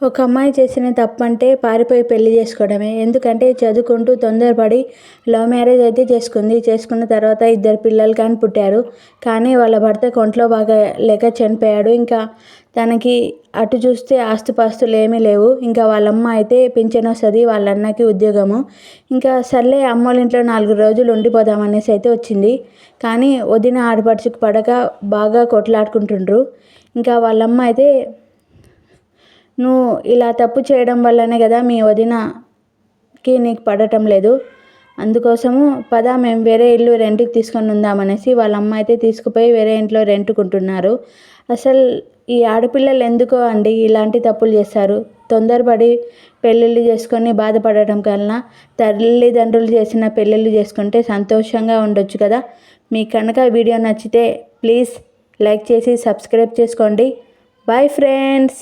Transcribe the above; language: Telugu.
ఒక అమ్మాయి చేసిన తప్పు అంటే పారిపోయి పెళ్ళి చేసుకోవడమే. ఎందుకంటే చదువుకుంటూ తొందరపడి లవ్ మ్యారేజ్ అయితే చేసుకుంది. చేసుకున్న తర్వాత ఇద్దరు పిల్లలు కానీ పుట్టారు. కానీ వాళ్ళ భర్త కొంట్లో బాగా లేక చనిపోయాడు. ఇంకా తనకి అటు చూస్తే ఆస్తుపాస్తులు ఏమీ లేవు. ఇంకా వాళ్ళమ్మ అయితే పింఛన్ వస్తుంది వాళ్ళ అన్నకి ఉద్యోగము. ఇంకా సర్లే అమ్మోళ్ళ ఇంట్లో నాలుగు రోజులు ఉండిపోదాం అనేసి అయితే వచ్చింది. కానీ వదిన ఆడపడుచుకు పడక బాగా కొట్లాడుకుంటుండ్రు. ఇంకా వాళ్ళమ్మ అయితే నువ్వు ఇలా తప్పు చేయడం వల్లనే కదా మీ వదినకి నీకు పడటం లేదు. అందుకోసము పద మేము వేరే ఇల్లు రెంట్కి తీసుకొని ఉందామనేసి వాళ్ళ అమ్మ అయితే తీసుకుపోయి వేరే ఇంట్లో రెంట్కుంటున్నారు. అసలు ఈ ఆడపిల్లలు ఎందుకో అండి ఇలాంటి తప్పులు చేస్తారు? తొందరపడి పెళ్ళిళ్ళు చేసుకొని బాధపడటం కన్నా తల్లిదండ్రులు చేసిన పెళ్ళిళ్ళు చేసుకుంటే సంతోషంగా ఉండొచ్చు కదా? మీకు కనుక వీడియో నచ్చితే ప్లీజ్ లైక్ చేసి సబ్స్క్రైబ్ చేసుకోండి. Bye friends!